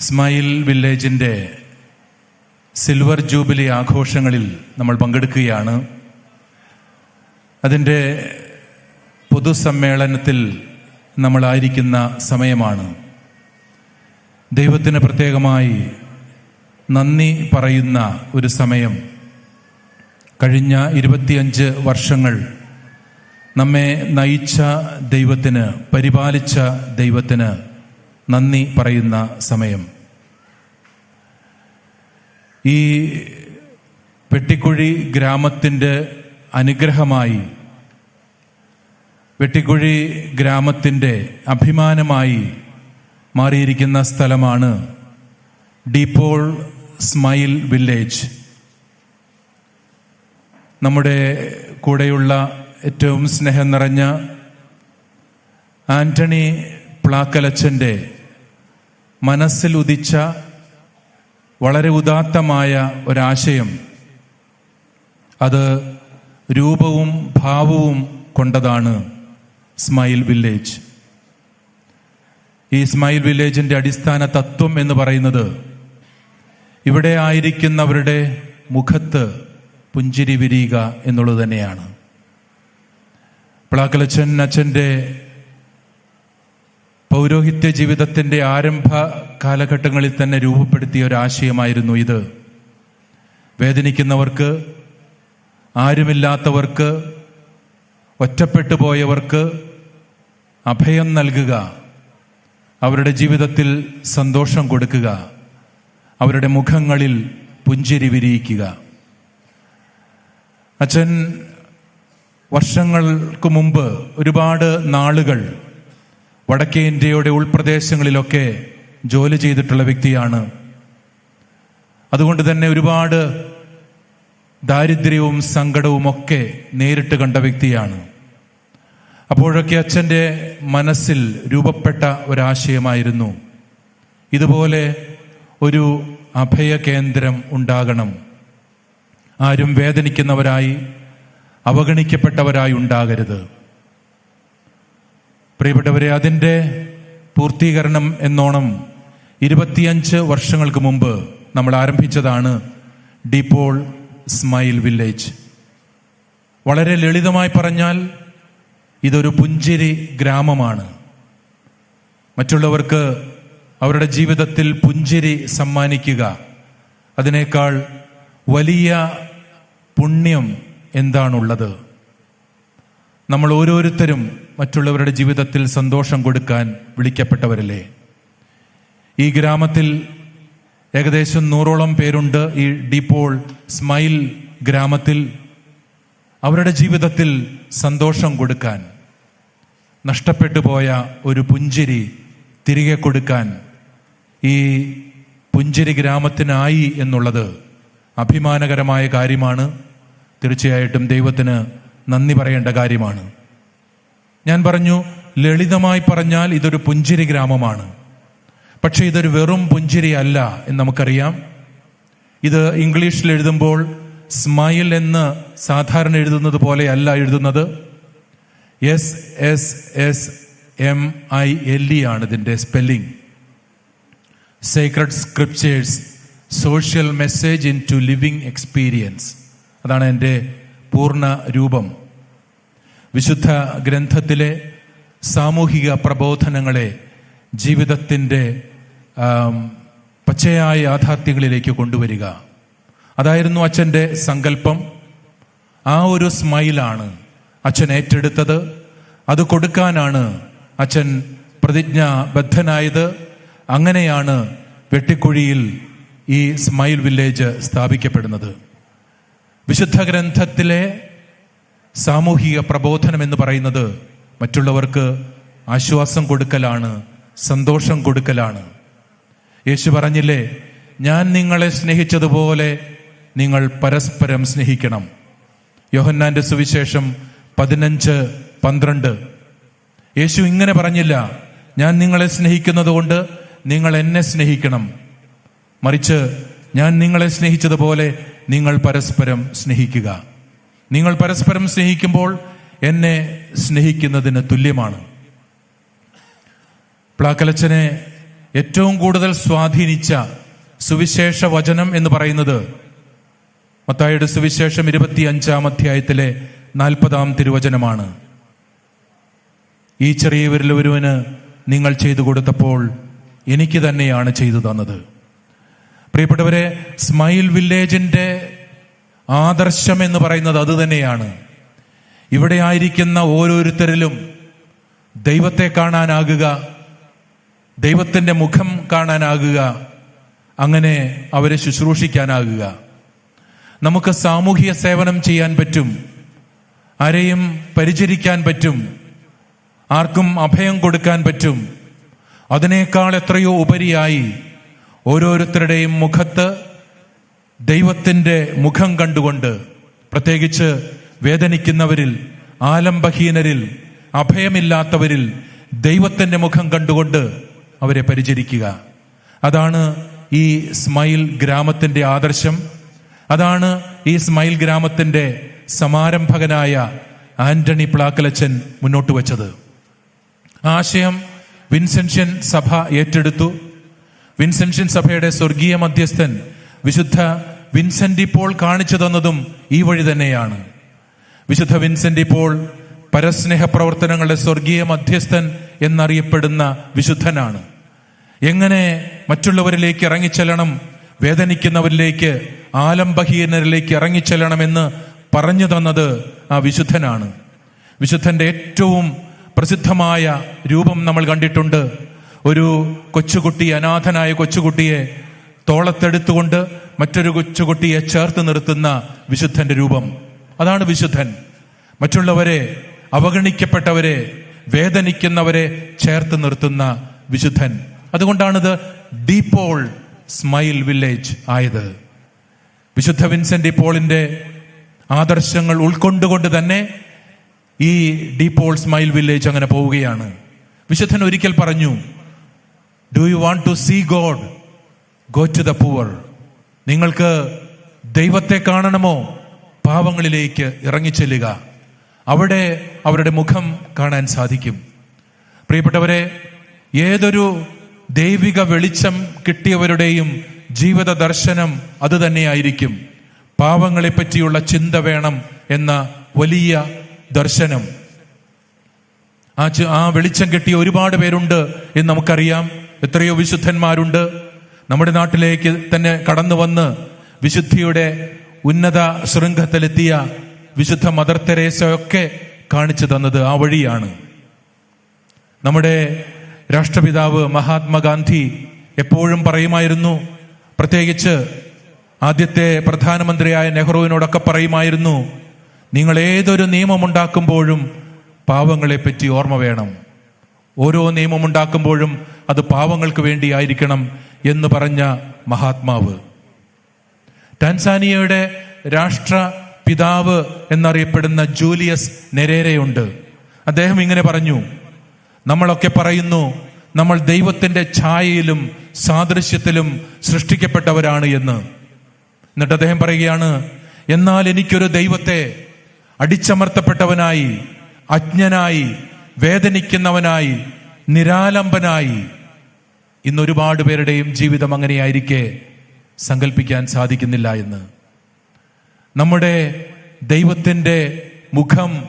Smile വില്ലേജിന്റെ silver jubilee ആഘോഷങ്ങളിൽ നമ്മൾ പങ്കെടുക്കുകയാണ്. അതിന്റെ പൊതുസമ്മേളനത്തിൽ നമ്മളായിരിക്കുന്ന സമയമാണ്. ദൈവത്തിന് പ്രത്യേകമായി നന്ദി പറയുന്ന ഒരു സമയം. കഴിഞ്ഞ ഇരുപത്തിയഞ്ച് വർഷങ്ങൾ നമ്മെ നയിച്ച ദൈവത്തിന് പരിപാലിച്ച ദൈവത്തിന് നന്ദി പറയുന്ന സമയം. ഈ വെട്ടിക്കുഴി ഗ്രാമത്തിന്റെ അനുഗ്രഹമായി വെട്ടിക്കുഴി ഗ്രാമത്തിന്റെ അഭിമാനമായി മാറിയിരിക്കുന്ന സ്ഥലമാണ് ഡീപ്പോൾ സ്മൈൽ വില്ലേജ്. നമ്മുടെ കൂടെയുള്ള ഏറ്റവും സ്നേഹം നിറഞ്ഞ ആന്റണി പ്ലാക്കലച്ചന്റെ മനസ്സിൽ ഉദിച്ച വളരെ ഉദാത്തമായ ഒരാശയം. അത് രൂപവും ഭാവവും കൊണ്ടതാണ് സ്മൈൽ വില്ലേജ് ഈ സ്മൈൽ വില്ലേജിന്റെ അടിസ്ഥാന തത്വം എന്ന് പറയുന്നത് ഇവിടെ ആയിരിക്കുന്നവരുടെ മുഖത്ത് പുഞ്ചിരി വിരിയുക എന്നുള്ളത് തന്നെയാണ്. പ്ലാക്കലച്ചൻ അച്ഛന്റെ പൗരോഹിത്യ ജീവിതത്തിന്റെ ആരംഭ കാലഘട്ടങ്ങളിൽ തന്നെ രൂപപ്പെടുത്തിയ ഒരു ആശയമായിരുന്നു ഇത്. വേദനിക്കുന്നവർക്ക് ആരുമില്ലാത്തവർക്ക് ഒറ്റപ്പെട്ടു പോയവർക്ക് അഭയം നൽകുക. അവരുടെ ജീവിതത്തിൽ സന്തോഷം കൊടുക്കുക. അവരുടെ മുഖങ്ങളിൽ പുഞ്ചിരി വിരിയിക്കുക. അച്ഛൻ വർഷങ്ങൾക്ക് മുമ്പ് ഒരുപാട് നാളുകൾ വടക്കേ ഇന്ത്യയുടെ ഉൾപ്രദേശങ്ങളിലൊക്കെ ജോലി ചെയ്തിട്ടുള്ള വ്യക്തിയാണ്. അതുകൊണ്ട് തന്നെ ഒരുപാട് ദാരിദ്ര്യവും സങ്കടവും ഒക്കെ നേരിട്ട് കണ്ട വ്യക്തിയാണ്. അപ്പോഴൊക്കെ അച്ഛന്റെ മനസ്സിൽ രൂപപ്പെട്ട ഒരാശയമായിരുന്നു. ഇതുപോലെ ഒരു അഭയ കേന്ദ്രം ഉണ്ടാകണം. ആരും വേദനിക്കുന്നവരായി അവഗണിക്കപ്പെട്ടവരായി ഉണ്ടാകരുത്. പ്രിയപ്പെട്ടവരെ അതിന്റെ പൂർത്തീകരണം എന്നോണം ഇരുപത്തിയഞ്ച് വർഷങ്ങൾക്ക് മുമ്പ് നമ്മൾ ആരംഭിച്ചതാണ് ഡിപ്പോൾ സ്മൈൽ വില്ലേജ്. വളരെ ലളിതമായി പറഞ്ഞാൽ ഇതൊരു പുഞ്ചിരി ഗ്രാമമാണ്. മറ്റുള്ളവർക്ക് അവരുടെ ജീവിതത്തിൽ പുഞ്ചിരി സമ്മാനിക്കുക അതിനേക്കാൾ വലിയ പുണ്യം എന്താണുള്ളത്? നമ്മൾ ഓരോരുത്തരും മറ്റുള്ളവരുടെ ജീവിതത്തിൽ സന്തോഷം കൊടുക്കാൻ വിളിക്കപ്പെട്ടവരല്ലേ? ഈ ഗ്രാമത്തിൽ ഏകദേശം നൂറോളം പേരുണ്ട് ഈ ഡിപ്പോൾ സ്മൈൽ ഗ്രാമത്തിൽ. അവരുടെ ജീവിതത്തിൽ സന്തോഷം കൊടുക്കാൻ നഷ്ടപ്പെട്ടു പോയ ഒരു പുഞ്ചിരി തിരികെ കൊടുക്കാൻ ഈ പുഞ്ചിരി ഗ്രാമത്തിനായി എന്നുള്ളത് അഭിമാനകരമായ കാര്യമാണ്. തീർച്ചയായിട്ടും ദൈവത്തിന് നന്ദി പറയേണ്ട കാര്യമാണ്. ഞാൻ പറഞ്ഞു ലളിതമായി പറഞ്ഞാൽ ഇതൊരു പുഞ്ചിരി ഗ്രാമമാണ്. പക്ഷെ ഇതൊരു വെറും പുഞ്ചിരി അല്ല എന്ന് നമുക്കറിയാം. ഇത് ഇംഗ്ലീഷിൽ എഴുതുമ്പോൾ സ്മൈൽ എന്ന് സാധാരണ എഴുതുന്നത് പോലെയല്ല എഴുതുന്നത്. S S S M I L E ആണ് ഇതിന്റെ spelling. Secret scriptures social message into living experience അതാണ് എന്റെ പൂർണ രൂപം വിശുദ്ധ ഗ്രന്ഥത്തിലെ സാമൂഹിക പ്രബോധനങ്ങളെ ജീവിതത്തിന്റെ പച്ചയായ യാഥാർത്ഥ്യങ്ങളിലേക്ക് കൊണ്ടുവരിക. അതായിരുന്നു അച്ഛന്റെ സങ്കല്പം. ആ ഒരു സ്മൈലാണ് അച്ഛൻ ഏറ്റെടുത്തത്. അത് കൊടുക്കാനാണ് അച്ഛൻ പ്രതിജ്ഞാബദ്ധനായത്. അങ്ങനെയാണ് വെട്ടിക്കുഴിയിൽ ഈ സ്മൈൽ വില്ലേജ് സ്ഥാപിക്കപ്പെടുന്നത്. വിശുദ്ധ ഗ്രന്ഥത്തിലെ സാമൂഹിക പ്രബോധനം എന്ന് പറയുന്നത് മറ്റുള്ളവർക്ക് ആശ്വാസം കൊടുക്കലാണ് സന്തോഷം കൊടുക്കലാണ്. യേശു പറഞ്ഞില്ലേ ഞാൻ നിങ്ങളെ സ്നേഹിച്ചതുപോലെ നിങ്ങൾ പരസ്പരം സ്നേഹിക്കണം. യോഹന്നാന്റെ സുവിശേഷം പതിനഞ്ച് പന്ത്രണ്ട്. യേശു ഇങ്ങനെ പറഞ്ഞില്ല ഞാൻ നിങ്ങളെ സ്നേഹിക്കുന്നത് കൊണ്ട് നിങ്ങൾ എന്നെ സ്നേഹിക്കണം. മറിച്ച് ഞാൻ നിങ്ങളെ സ്നേഹിച്ചതുപോലെ നിങ്ങൾ പരസ്പരം സ്നേഹിക്കുക. നിങ്ങൾ പരസ്പരം സ്നേഹിക്കുമ്പോൾ എന്നെ സ്നേഹിക്കുന്നതിന് തുല്യമാണ്. പ്ലാക്കലച്ചനെ ഏറ്റവും കൂടുതൽ സ്വാധീനിച്ച സുവിശേഷ വചനം എന്ന് പറയുന്നത് മത്തായുടെ സുവിശേഷം ഇരുപത്തി അഞ്ചാം അധ്യായത്തിലെ നാൽപ്പതാം തിരുവചനമാണ്. ഈ ചെറിയവരിൽ ഒരുവന് നിങ്ങൾ ചെയ്തു കൊടുത്തപ്പോൾ എനിക്ക് തന്നെയാണ് ചെയ്തു തന്നത്. പ്രിയപ്പെട്ടവരെ സ്മൈൽ വില്ലേജിന്റെ ആദർശം എന്ന് പറയുന്നത് അത് തന്നെയാണ്. ഇവിടെ ആയിരിക്കുന്ന ഓരോരുത്തരിലും ദൈവത്തെ കാണാനാകുക ദൈവത്തിന്റെ മുഖം കാണാനാകുക അങ്ങനെ അവരെ ശുശ്രൂഷിക്കാനാകുക. നമുക്ക് സാമൂഹിക സേവനം ചെയ്യാൻ പറ്റും ആരെയും പരിചരിക്കാൻ പറ്റും ആർക്കും അഭയം കൊടുക്കാൻ പറ്റും. അതിനേക്കാൾ എത്രയോ ഉപരിയായി ഓരോരുത്തരുടെയും മുഖത്ത് ദൈവത്തിന്റെ മുഖം കണ്ടുകൊണ്ട് പ്രത്യേകിച്ച് വേദനിക്കുന്നവരിൽ ആലംബഹീനരിൽ അഭയമില്ലാത്തവരിൽ ദൈവത്തിന്റെ മുഖം കണ്ടുകൊണ്ട് അവരെ പരിചരിക്കുക. അതാണ് ഈ സ്മൈൽ ഗ്രാമത്തിന്റെ ആദർശം. അതാണ് ഈ സ്മൈൽ ഗ്രാമത്തിന്റെ സമാരംഭകനായ ആന്റണി പ്ലാക്കലച്ചൻ മുന്നോട്ട് വച്ചത്. ആശയം വിൻസെൻഷ്യൻ സഭ ഏറ്റെടുത്തു. വിൻസെൻഷ്യൻ സഭയുടെ സ്വർഗീയ മധ്യസ്ഥൻ വിശുദ്ധ വിൻസെന്റ് ഇപ്പോൾ കാണിച്ചു തന്നതും ഈ വഴി തന്നെയാണ്. വിശുദ്ധ വിൻസെന്റ് ഇപ്പോൾ പരസ്നേഹ പ്രവർത്തനങ്ങളുടെ സ്വർഗീയ മധ്യസ്ഥൻ എന്നറിയപ്പെടുന്ന വിശുദ്ധനാണ്. എങ്ങനെ മറ്റുള്ളവരിലേക്ക് ഇറങ്ങിച്ചെല്ലണം വേദനിക്കുന്നവരിലേക്ക് ആലംബഹീനരിലേക്ക് ഇറങ്ങിച്ചെല്ലണമെന്ന് പറഞ്ഞു തന്നത് ആ വിശുദ്ധനാണ്. വിശുദ്ധന്റെ ഏറ്റവും പ്രസിദ്ധമായ രൂപം നമ്മൾ കണ്ടിട്ടുണ്ട്. ഒരു കൊച്ചുകുട്ടി അനാഥനായ കൊച്ചുകുട്ടിയെ തോളത്തെടുത്തുകൊണ്ട് മറ്റൊരു കൊച്ചുകുട്ടിയെ ചേർത്ത് നിർത്തുന്ന വിശുദ്ധന്റെ രൂപം. അതാണ് വിശുദ്ധൻ. മറ്റുള്ളവരെ അവഗണിക്കപ്പെട്ടവരെ വേദനിക്കുന്നവരെ ചേർത്ത് നിർത്തുന്ന വിശുദ്ധൻ. അതുകൊണ്ടാണിത് ഡീപോൾ സ്മൈൽ വില്ലേജ് ആയത്. വിശുദ്ധ വിൻസെന്റ് പോളിന്റെ ആദർശങ്ങൾ ഉൾക്കൊണ്ടുകൊണ്ട് തന്നെ ഈ ഡീപോൾ സ്മൈൽ വില്ലേജ് അങ്ങനെ പോവുകയാണ്. വിശുദ്ധൻ ഒരിക്കൽ പറഞ്ഞു do you want to see God go to the poor നിങ്ങൾക്ക് ദൈവത്തെ കാണണമോ? പാവങ്ങളിലേക്ക് ഇറങ്ങിച്ചെല്ലുക. അവിടെ അവരുടെ മുഖം കാണാൻ സാധിക്കും. പ്രിയപ്പെട്ടവരെ ഏതൊരു ദൈവിക വെളിച്ചം കിട്ടിയവരുടെയും ജീവിത ദർശനം അത് തന്നെയായിരിക്കും. പാവങ്ങളെ പറ്റിയുള്ള ചിന്ത വേണം എന്ന വലിയ ദർശനം. ആ ആ വെളിച്ചം കിട്ടിയ ഒരുപാട് പേരുണ്ട് എന്ന് നമുക്കറിയാം. എത്രയോ വിശുദ്ധന്മാരുണ്ട്. നമ്മുടെ നാട്ടിലേക്ക് തന്നെ കടന്നു വന്ന് വിശുദ്ധിയുടെ ഉന്നത ശൃംഖത്തിലെത്തിയ വിശുദ്ധ മദർ തെരേസയൊക്കെ കാണിച്ചു തന്നത് ആ വഴിയാണ്. നമ്മുടെ രാഷ്ട്രപിതാവ് മഹാത്മാഗാന്ധി എപ്പോഴും പറയുമായിരുന്നു പ്രത്യേകിച്ച് ആദ്യത്തെ പ്രധാനമന്ത്രിയായ നെഹ്റുവിനോടൊക്കെ പറയുമായിരുന്നു നിങ്ങൾ ഏതൊരു നിയമമുണ്ടാക്കുമ്പോഴും പാവങ്ങളെ പറ്റി ഓർമ്മ വേണം. ഓരോ നിയമമുണ്ടാക്കുമ്പോഴും അത് പാവങ്ങൾക്ക് വേണ്ടിയായിരിക്കണം എന്ന് പറഞ്ഞ മഹാത്മാവ്. ടാൻസാനിയയുടെ രാഷ്ട്ര പിതാവ് എന്നറിയപ്പെടുന്ന ജൂലിയസ് നെരേരയുണ്ട്. അദ്ദേഹം ഇങ്ങനെ പറഞ്ഞു നമ്മളൊക്കെ പറയുന്നു നമ്മൾ ദൈവത്തിന്റെ ഛായയിലും സാദൃശ്യത്തിലും സൃഷ്ടിക്കപ്പെട്ടവരാണ് എന്ന്. എന്നിട്ട് അദ്ദേഹം പറയുകയാണ് എന്നാൽ എനിക്കൊരു ദൈവത്തെ അടിച്ചമർത്തപ്പെട്ടവനായി അജ്ഞനായി വേദനിക്കുന്നവനായി നിരാലംബനായി ഇന്ന് ഒരുപാട് പേരുടെയും ജീവിതം അങ്ങനെയായിരിക്കെ സങ്കല്പിക്കാൻ സാധിക്കുന്നില്ല എന്ന്. നമ്മുടെ ദൈവത്തിന്റെ മുഖം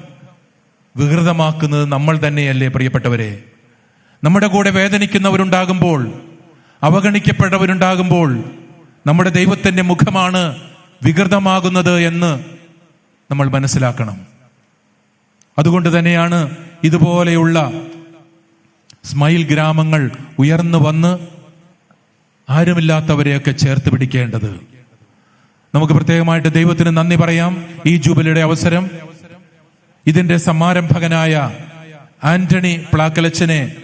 വികൃതമാക്കുന്നത് നമ്മൾ തന്നെയല്ലേ പ്രിയപ്പെട്ടവരെ? നമ്മുടെ കൂടെ വേദനിക്കുന്നവരുണ്ടാകുമ്പോൾ അവഗണിക്കപ്പെട്ടവരുണ്ടാകുമ്പോൾ നമ്മുടെ ദൈവത്തിന്റെ മുഖമാണ് വികൃതമാകുന്നത് എന്ന് നമ്മൾ മനസ്സിലാക്കണം. അതുകൊണ്ട് തന്നെയാണ് ഇതുപോലെയുള്ള സ്മൈൽ ഗ്രാമങ്ങൾ ഉയർന്നു വന്ന് ആരുമില്ലാത്തവരെയൊക്കെ ചേർത്ത് പിടിക്കേണ്ടത്. നമുക്ക് പ്രത്യേകമായിട്ട് ദൈവത്തിന് നന്ദി പറയാം. ഈ ജൂബിലിയുടെ അവസരം. ഇതിന്റെ സമാരംഭകനായ ആന്റണി പ്ലാക്കലച്ചനെ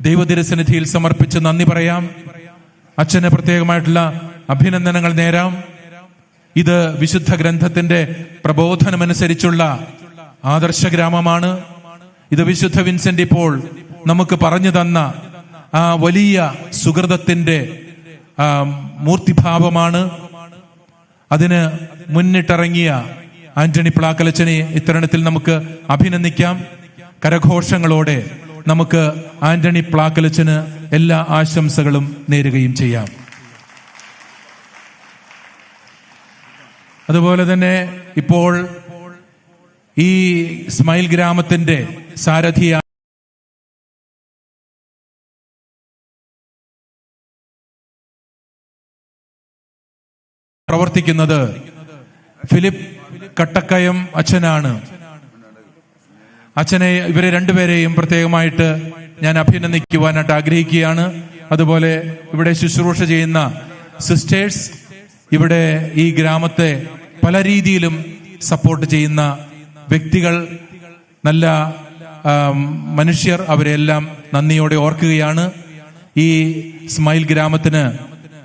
ദൈവതിരസന്നിധിയിൽ സമർപ്പിച്ച് നന്ദി പറയാം. അച്ഛന് പ്രത്യേകമായിട്ടുള്ള അഭിനന്ദനങ്ങൾ നേരാം. ഇത് വിശുദ്ധ ഗ്രന്ഥത്തിന്റെ പ്രബോധനമനുസരിച്ചുള്ള ആദർശ ഗ്രാമമാണ്. ഇത് വിശുദ്ധ വിൻസെന്റ് ഇപ്പോൾ നമുക്ക് പറഞ്ഞു തന്ന ആ വലിയ സുഹൃതത്തിന്റെ മൂർത്തിഭാവമാണ്. അതിന് മുന്നിട്ടിറങ്ങിയ ആന്റണി പ്ലാക്കലച്ചനെ ഇത്തരണത്തിൽ നമുക്ക് അഭിനന്ദിക്കാം. കരഘോഷങ്ങളോടെ നമുക്ക് ആന്റണി പ്ലാക്കലച്ചന് എല്ലാ ആശംസകളും നേരുകയും ചെയ്യാം. അതുപോലെ തന്നെ ഇപ്പോൾ ഈ സ്മൈൽ ഗ്രാമത്തിന്റെ സാരഥിയ പ്രവർത്തിക്കുന്നത് ഫിലിപ്പ് കട്ടക്കയം അച്ഛനാണ്. അച്ഛനെ ഇവരെ രണ്ടുപേരെയും പ്രത്യേകമായിട്ട് ഞാൻ അഭിനന്ദിക്കുവാനായിട്ട് ആഗ്രഹിക്കുകയാണ്. അതുപോലെ ഇവിടെ ശുശ്രൂഷ ചെയ്യുന്ന സിസ്റ്റേഴ്സ് ഇവിടെ ഈ ഗ്രാമത്തെ പല രീതിയിലും സപ്പോർട്ട് ചെയ്യുന്ന വ്യക്തികൾ നല്ല മനുഷ്യർ അവരെല്ലാം നന്ദിയോടെ ഓർക്കുകയാണ്. ഈ സ്മൈൽ ഗ്രാമത്തിന്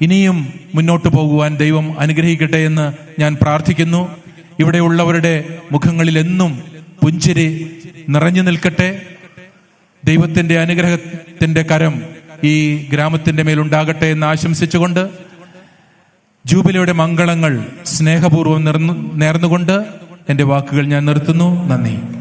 ഇനിയും മുന്നോട്ട് പോകുവാൻ ദൈവം അനുഗ്രഹിക്കട്ടെ എന്ന് ഞാൻ പ്രാർത്ഥിക്കുന്നു. ഇവിടെയുള്ളവരുടെ മുഖങ്ങളിൽ എന്നും പുഞ്ചിരി നിറഞ്ഞു നിൽക്കട്ടെ. ദൈവത്തിന്റെ അനുഗ്രഹത്തിന്റെ കരം ഈ ഗ്രാമത്തിന്റെ മേലുണ്ടാകട്ടെ എന്ന് ആശംസിച്ചുകൊണ്ട് ജൂബിലിയുടെ മംഗളങ്ങൾ സ്നേഹപൂർവം നേർന്നു നേർന്നുകൊണ്ട് എന്റെ വാക്കുകൾ ഞാൻ നിർത്തുന്നു. നന്ദി.